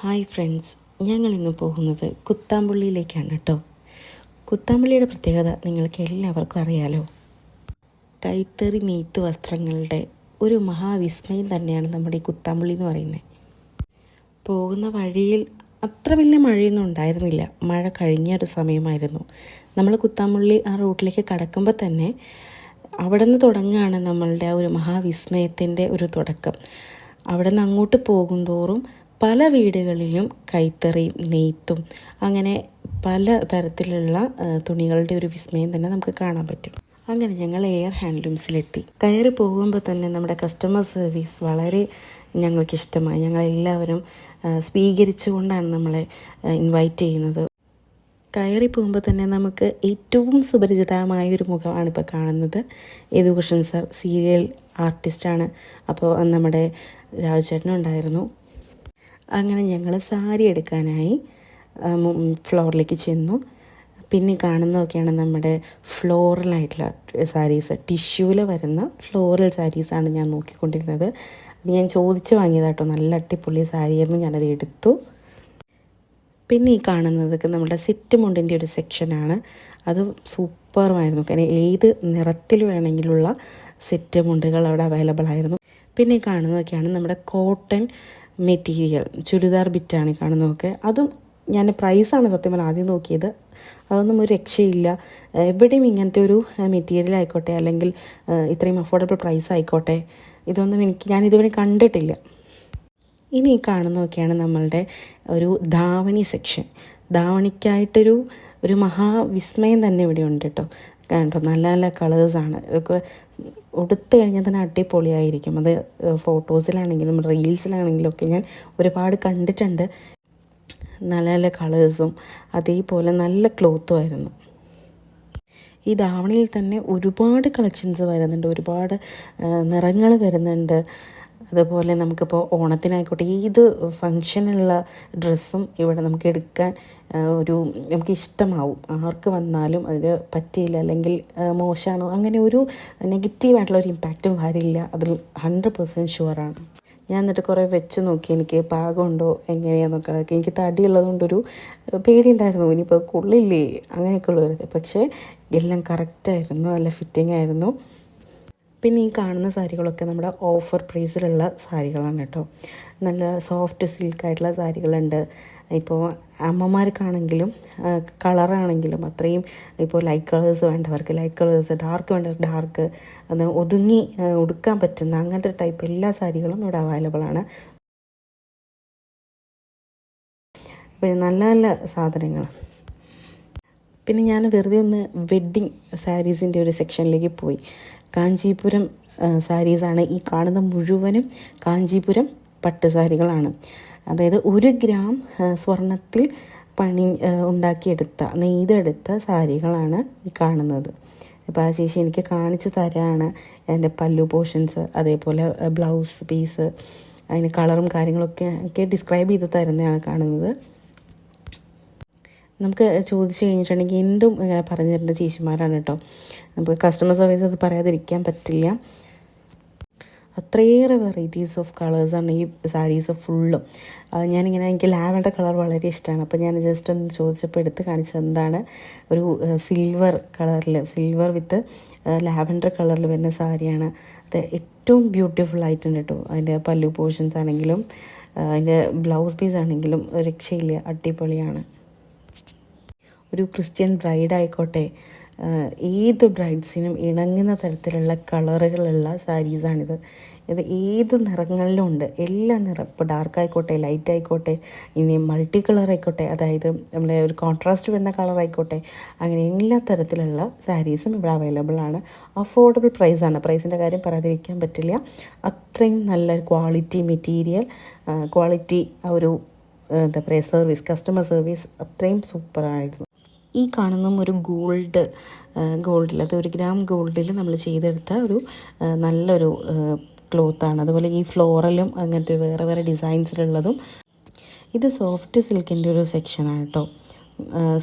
Hi friends ഞങ്ങൾ ഇന്ന് പോകുന്നത് കുത്താമ്പുള്ളിയിലേക്കാണ് കേട്ടോ. കുത്താമ്പുള്ളിയുടെ പ്രത്യേകത നിങ്ങൾക്ക് എല്ലാവർക്കും അറിയാലോ. കൈത്തറി നെയ്ത്ത് വസ്ത്രങ്ങളുടെ ഒരു മഹാവിസ്മയം തന്നെയാണ് നമ്മുടെ ഈ കുത്താമ്പുള്ളി എന്ന് പറയുന്നത്. പോകുന്ന വഴിയിൽ അത്ര വലിയ മഴയൊന്നും ഉണ്ടായിരുന്നില്ല. മഴ കഴിഞ്ഞ ഒരു സമയമായിരുന്നു. നമ്മൾ കുത്താമ്പുള്ളി ആ റൂട്ടിലേക്ക് കടക്കുമ്പോൾ തന്നെ അവിടെ നിന്ന് തുടങ്ങുകയാണ് നമ്മളുടെ ആ ഒരു മഹാവിസ്മയത്തിന്റെ ഒരു തുടക്കം. അവിടെ നിന്ന് അങ്ങോട്ട് പോകുന്തോറും പല വീടുകളിലും കൈത്തറിയും നെയ്ത്തും അങ്ങനെ പല തരത്തിലുള്ള തുണികളുടെ ഒരു വിസ്മയം തന്നെ നമുക്ക് കാണാൻ പറ്റും. അങ്ങനെ ഞങ്ങൾ എയർ ഹാൻഡ്ലൂംസിലെത്തി. കയറി പോകുമ്പോൾ തന്നെ നമ്മുടെ കസ്റ്റമർ സർവീസ് വളരെ ഞങ്ങൾക്ക് ഇഷ്ടമായി. ഞങ്ങളെല്ലാവരും സ്വീകരിച്ചുകൊണ്ടാണ് നമ്മളെ ഇൻവൈറ്റ് ചെയ്യുന്നത്. കയറി പോകുമ്പോൾ തന്നെ നമുക്ക് ഏറ്റവും സുപരിചിതമായ ഒരു മുഖമാണ് ഇപ്പോൾ കാണുന്നത്. യദുകൃഷ്ണൻ സാർ സീരിയൽ ആർട്ടിസ്റ്റാണ് അപ്പോൾ നമ്മുടെ രാജുചേട്ടനും ഉണ്ടായിരുന്നു. അങ്ങനെ ഞങ്ങൾ സാരി എടുക്കാനായി ഫ്ലോറിലേക്ക് ചെന്നു. പിന്നെ കാണുന്നതൊക്കെയാണ് നമ്മുടെ ഫ്ലോറലായിട്ടുള്ള സാരീസ്. ടിഷ്യൂവിൽ വരുന്ന ഫ്ലോറൽ സാരീസാണ് ഞാൻ നോക്കിക്കൊണ്ടിരുന്നത്. അത് ഞാൻ ചോദിച്ച് വാങ്ങിയതാട്ടോ. നല്ല അട്ടിപ്പൊളി സാരിയായിരുന്നു ഞാനത് എടുത്തു. പിന്നെ ഈ കാണുന്നതൊക്കെ നമ്മുടെ സെറ്റ് മുണ്ടിന്റെ ഒരു സെക്ഷനാണ്. അത് സൂപ്പറുമായിരുന്നു. കാരണം ഏത് നിറത്തിൽ വേണമെങ്കിലുള്ള സെറ്റ് മുണ്ടുകൾ അവിടെ അവൈലബിൾ ആയിരുന്നു. പിന്നെ കാണുന്നതൊക്കെയാണ് നമ്മുടെ കോട്ടൺ മെറ്റീരിയൽ ചുരിദാർ ബിറ്റാണ് കാണുന്നതൊക്കെ. അതും ഞാൻ പ്രൈസാണ് സത്യം പറഞ്ഞാൽ ആദ്യം നോക്കിയത്. അതൊന്നും ഒരു രക്ഷയില്ല. എവിടെയും ഇങ്ങനത്തെ ഒരു മെറ്റീരിയൽ ആയിക്കോട്ടെ അല്ലെങ്കിൽ ഇത്രയും അഫോർഡബിൾ പ്രൈസ് ആയിക്കോട്ടെ ഇതൊന്നും എനിക്ക് ഞാൻ ഇതുവരെ കണ്ടിട്ടില്ല. ഇനി ഈ കാണുന്നതൊക്കെയാണ് നമ്മളുടെ ഒരു ധാവണി സെക്ഷൻ ധാവണിക്കായിട്ടൊരു ഒരു മഹാവിസ്മയം തന്നെ ഇവിടെ ഉണ്ട് കേട്ടോ. കണ്ടോ നല്ല നല്ല കളേഴ്സാണ് ഇതൊക്കെ ഉടുത്ത് കഴിഞ്ഞാൽ തന്നെ അടിപൊളിയായിരിക്കും. അത് ഫോട്ടോസിലാണെങ്കിലും റീൽസിലാണെങ്കിലും ഒക്കെ ഞാൻ ഒരുപാട് കണ്ടിട്ടുണ്ട്. നല്ല നല്ല കളേഴ്സും അതേപോലെ നല്ല ക്ലോത്തും ആയിരുന്നു. ഈ ധാവണിയിൽ തന്നെ ഒരുപാട് കളക്ഷൻസ് വരുന്നുണ്ട് ഒരുപാട് നിറങ്ങൾ വരുന്നുണ്ട്. അതുപോലെ നമുക്കിപ്പോൾ ഓണത്തിനായിക്കോട്ടെ ഏത് ഫങ്ഷനുള്ള ഡ്രസ്സും ഇവിടെ നമുക്ക് എടുക്കാൻ ഒരു നമുക്ക് ഇഷ്ടമാവും. ആർക്ക് വന്നാലും അത് പറ്റിയില്ല അല്ലെങ്കിൽ മോശമാണോ അങ്ങനെ ഒരു നെഗറ്റീവായിട്ടുള്ള ഒരു ഇമ്പാക്റ്റും വരില്ല. അതിൽ ഹൺഡ്രഡ് പെർസെന്റ് ഷുവറാണ് ഞാൻ എന്നിട്ട് കുറേ വെച്ച് നോക്കി എനിക്ക് പാകമുണ്ടോ എങ്ങനെയാണെന്നൊക്കെ എനിക്ക് തടിയുള്ളതുകൊണ്ടൊരു പേടി ഉണ്ടായിരുന്നു ഇനിയിപ്പോൾ കൊള്ളില്ലേ അങ്ങനെയൊക്കെ ഉള്ളവരുത് പക്ഷേ എല്ലാം കറക്റ്റായിരുന്നു നല്ല ഫിറ്റിംഗ് ആയിരുന്നു. പിന്നെ ഈ കാണുന്ന സാരികളൊക്കെ നമ്മുടെ ഓഫർ പ്രൈസിലുള്ള സാരികളാണ് കേട്ടോ. നല്ല സോഫ്റ്റ് സിൽക്കായിട്ടുള്ള സാരികളുണ്ട്. ഇപ്പോൾ അമ്മമാർക്കാണെങ്കിലും കളറാണെങ്കിലും അത്രയും ഇപ്പോൾ ലൈറ്റ് കളേഴ്സ് വേണ്ടവർക്ക് ലൈറ്റ് കളേഴ്സ് ഡാർക്ക് വേണ്ടവർക്ക് ഡാർക്ക് അത് ഒതുങ്ങി ഉടുക്കാൻ പറ്റുന്ന അങ്ങനത്തെ ടൈപ്പ് എല്ലാ സാരികളും ഇവിടെ അവൈലബിൾ ആണ്. പിന്നെ നല്ല നല്ല സാധനങ്ങൾ. പിന്നെ ഞാൻ വെറുതെ ഒന്ന് വെഡ്ഡിങ് സാരീസിന്റെ ഒരു സെക്ഷനിലേക്ക് പോയി. കാഞ്ചീപുരം സാരീസാണ് ഈ കാണുന്ന മുഴുവനും കാഞ്ചീപുരം പട്ട് സാരികളാണ് അതായത് ഒരു ഗ്രാം സ്വർണത്തിൽ പണി ഉണ്ടാക്കിയെടുത്ത നെയ്തെടുത്ത സാരികളാണ് ഈ കാണുന്നത്. അപ്പോൾ ആ ചേച്ചി എനിക്ക് കാണിച്ചു തരാണ് എന്റെ പല്ലു പോർഷൻസ് അതേപോലെ ബ്ലൗസ് പീസ് അതിന് കളറും കാര്യങ്ങളൊക്കെ ഒക്കെ ഡിസ്ക്രൈബ് ചെയ്ത് തരുന്നതാണ് കാണുന്നത്. നമുക്ക് ചോദിച്ചു കഴിഞ്ഞിട്ടുണ്ടെങ്കിൽ എന്തും ഇങ്ങനെ പറഞ്ഞു തരേണ്ട ചേച്ചിമാരാണ് കേട്ടോ. നമുക്ക് കസ്റ്റമർ സർവീസ് അത് പറയാതിരിക്കാൻ പറ്റില്ല. അത്രയേറെ വെറൈറ്റീസ് ഓഫ് കളേഴ്സാണ് ഈ സാരീസ് ഫുള്ളും ഞാനിങ്ങനെ എനിക്ക് ലാവൻഡർ കളർ വളരെ ഇഷ്ടമാണ്. അപ്പോൾ ഞാൻ ജസ്റ്റ് ഒന്ന് ചോദിച്ചപ്പോൾ എടുത്ത് കാണിച്ചത് എന്താണ്? ഒരു സിൽവർ കളറിൽ സിൽവർ വിത്ത് ലാവൻഡർ കളറിൽ വരുന്ന സാരിയാണ് അത് ഏറ്റവും ബ്യൂട്ടിഫുൾ ആയിട്ടുണ്ട് കേട്ടോ. അതിന്റെ പല്ലു പോർഷൻസ് ആണെങ്കിലും അതിന്റെ ബ്ലൗസ് പീസ് ആണെങ്കിലും രക്ഷയില്ല. അടിപൊളിയാണ്. ഒരു ക്രിസ്ത്യൻ ബ്രൈഡ് ആയിക്കോട്ടെ ഏത് ബ്രൈഡ്സിനും ഇണങ്ങുന്ന തരത്തിലുള്ള കളറുകളുള്ള സാരീസാണിത് ഇത് ഏത് നിറങ്ങളിലും ഉണ്ട്. എല്ലാ നിറം ഇപ്പോൾ ഡാർക്ക് ആയിക്കോട്ടെ ലൈറ്റ് ആയിക്കോട്ടെ ഇനി മൾട്ടി കളർ ആയിക്കോട്ടെ അതായത് നമ്മുടെ ഒരു കോൺട്രാസ്റ്റ് വരുന്ന കളർ ആയിക്കോട്ടെ അങ്ങനെ എല്ലാ തരത്തിലുള്ള സാരീസും ഇവിടെ അവൈലബിൾ ആണ്. അഫോർഡബിൾ പ്രൈസാണ് പ്രൈസിന്റെ കാര്യം പറയാതിരിക്കാൻ പറ്റില്ല. അത്രയും നല്ല ക്വാളിറ്റി മെറ്റീരിയൽ ക്വാളിറ്റി ആ ഒരു എന്താ പറയുക സർവീസ് കസ്റ്റമർ സർവീസ് അത്രയും സൂപ്പറായിരുന്നു ഈ കാണുന്ന ഒരു ഗോൾഡ് ഗോൾഡിൽ അത് ഒരു ഗ്രാം ഗോൾഡിൽ നമ്മൾ ചെയ്തെടുത്ത ഒരു നല്ലൊരു ക്ലോത്താണ് അതുപോലെ ഈ ഫ്ലോറലും അങ്ങനത്തെ വേറെ വേറെ ഡിസൈൻസിലുള്ളതും. ഇത് സോഫ്റ്റ് സിൽക്കിന്റെ ഒരു സെക്ഷനാണ് കേട്ടോ.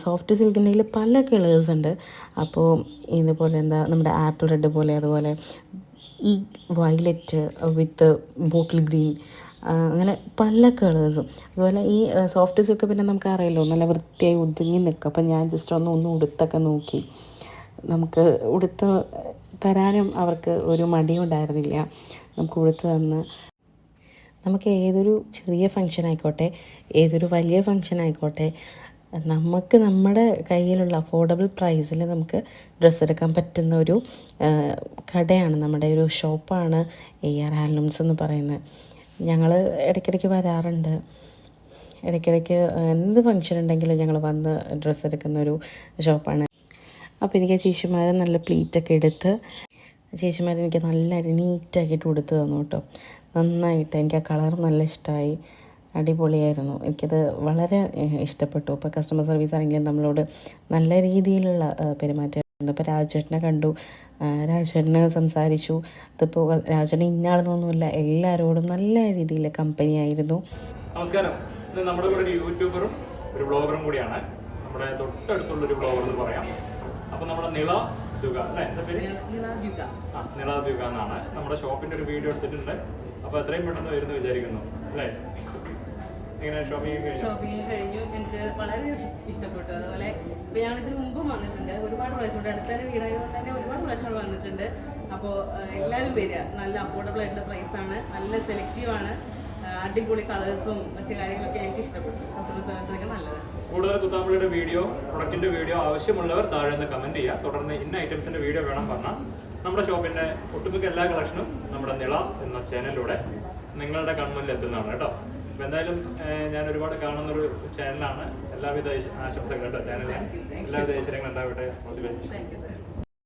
സോഫ്റ്റ് സിൽക്കിന്റെ പല കളേഴ്സ് ഉണ്ട്. അപ്പോൾ ഇതുപോലെ എന്താ നമ്മുടെ ആപ്പിൾ റെഡ് പോലെ അതുപോലെ ഈ വയലറ്റ് വിത്ത് ബോട്ടിൽ ഗ്രീൻ അങ്ങനെ പല കളേഴ്സും. അതുപോലെ ഈ സോഫ്റ്റ് സിൽക്ക് പിന്നെ നമുക്ക് അറിയാലോ നല്ല വൃത്തിയായി ഒതുങ്ങി നിൽക്കും. അപ്പം ഞാൻ ജസ്റ്റ് ഒന്ന് ഒന്ന് ഉടുത്തൊക്കെ നോക്കി. നമുക്ക് ഉടുത്ത് തരാനും അവർക്ക് ഒരു മടിയും ഉണ്ടായിരുന്നില്ല. നമുക്ക് ഉടുത്ത് തന്ന്. നമുക്ക് ഏതൊരു ചെറിയ ഫങ്ഷൻ ആയിക്കോട്ടെ ഏതൊരു വലിയ ഫങ്ഷൻ ആയിക്കോട്ടെ നമുക്ക് നമ്മുടെ കയ്യിലുള്ള അഫോർഡബിൾ പ്രൈസിൽ നമുക്ക് ഡ്രസ്സ് എടുക്കാൻ പറ്റുന്ന ഒരു കടയാണ്. നമ്മുടെ ഒരു ഷോപ്പാണ് എ ആർ ഹാൻഡ്ലൂംസ് എന്ന് പറയുന്നത്. ഞങ്ങൾ ഇടയ്ക്കിടയ്ക്ക് വരാറുണ്ട്. ഇടയ്ക്കിടയ്ക്ക് എന്ത് ഫങ്ഷൻ ഉണ്ടെങ്കിലും ഞങ്ങൾ വന്ന് ഡ്രസ്സ് എടുക്കുന്ന ഒരു ഷോപ്പാണ് അപ്പോൾ എനിക്ക് ചേച്ചിമാരെ നല്ല പ്ലീറ്റൊക്കെ എടുത്ത് ചേച്ചിമാർ എനിക്ക് നല്ല നീറ്റാക്കിയിട്ട് കൊടുത്ത് തന്നു കേട്ടോ. നന്നായിട്ട് എനിക്ക് ആ കളർ നല്ല ഇഷ്ടമായി അടിപൊളിയായിരുന്നു. എനിക്കത് വളരെ ഇഷ്ടപ്പെട്ടു. ഇപ്പോൾ കസ്റ്റമർ സർവീസ് ആണെങ്കിലും നമ്മളോട് നല്ല രീതിയിലുള്ള പെരുമാറ്റം ഇപ്പോൾ രാജേട്ടനെ കണ്ടു. രാജേട്ടനെ സംസാരിച്ചു. അതിപ്പോൾ രാജേട്ടൻ ഇന്നാളെന്നൊന്നുമില്ല എല്ലാവരോടും നല്ല രീതിയിൽ കമ്പനി ആയിരുന്നു. നമസ്കാരം. ഇത് നമ്മുടെ കൂടെ ഒരു യൂട്യൂബറും ഒരു ബ്ലോഗറും കൂടിയാണ്. നമ്മുടെ തൊട്ടടുത്തുള്ള ഒരു ബ്ലോഗർ എന്ന് പറയാം. അപ്പൊ നമ്മുടെ നിള ദുഗ അല്ലേ? പേര്? ആ നിള ദുഗ എന്നാണ്. നമ്മുടെ ഷോപ്പിന്റെ ഒരു വീഡിയോ എടുത്തിട്ടുണ്ട്. അപ്പൊ എത്രയും പെട്ടെന്ന് വരുന്നു വിചാരിക്കുന്നു അല്ലേ? ഷോപ്പിംഗ് കഴിഞ്ഞു? എനിക്ക് വളരെ ഇഷ്- ഇഷ്ടപ്പെട്ടു. അതുപോലെ ഇപ്പൊ ഞാൻ ഇതിന് മുമ്പും വന്നിട്ടുണ്ട്. ഒരുപാട് പ്രാവശ്യം ഇവിടെ അടുത്ത തന്നെ വീടായതുകൊണ്ട് തന്നെ ഒരുപാട് പ്രാവശ്യം വന്നിട്ടുണ്ട്. അപ്പോൾ എല്ലാവരും വരിക. നല്ല അഫോർഡബിൾ ആയിട്ടുള്ള പ്രൈസ് ആണ്. നല്ല സെലക്റ്റീവ് ആണ്. അടിപൊളി കളേഴ്സും മറ്റു കാര്യങ്ങളൊക്കെ എനിക്ക് ഇഷ്ടപ്പെട്ടു. കസ്റ്റമർ സർവീസിനൊക്കെ നല്ലതാണ്. കൂടുതൽ കുത്താമ്പുള്ളിയുടെ വീഡിയോ പ്രൊഡക്റ്റിന്റെ വീഡിയോ ആവശ്യമുള്ളവർ താഴെ നിന്ന് കമന്റ് ചെയ്യുക. തുടർന്ന് ഇന്ന ഐറ്റംസിന്റെ വീഡിയോ വേണം പറഞ്ഞാൽ നമ്മുടെ ഷോപ്പിന്റെ ഒട്ടുമിക്ക എല്ലാ കളക്ഷനും നമ്മുടെ നിള എന്ന ചാനലിലൂടെ നിങ്ങളുടെ കൺമുന്നിൽ എത്തുന്നതാണ് കേട്ടോ. അപ്പൊ എന്തായാലും ഞാൻ ഒരുപാട് കാണുന്ന ഒരു ചാനലാണ് എല്ലാവിധ ആശംസകൾ ആശംസകളും കേട്ടോ ചാനലിന് എല്ലാവിധ ഐശ്വര്യങ്ങളും ഉണ്ടാവട്ടെ. All the best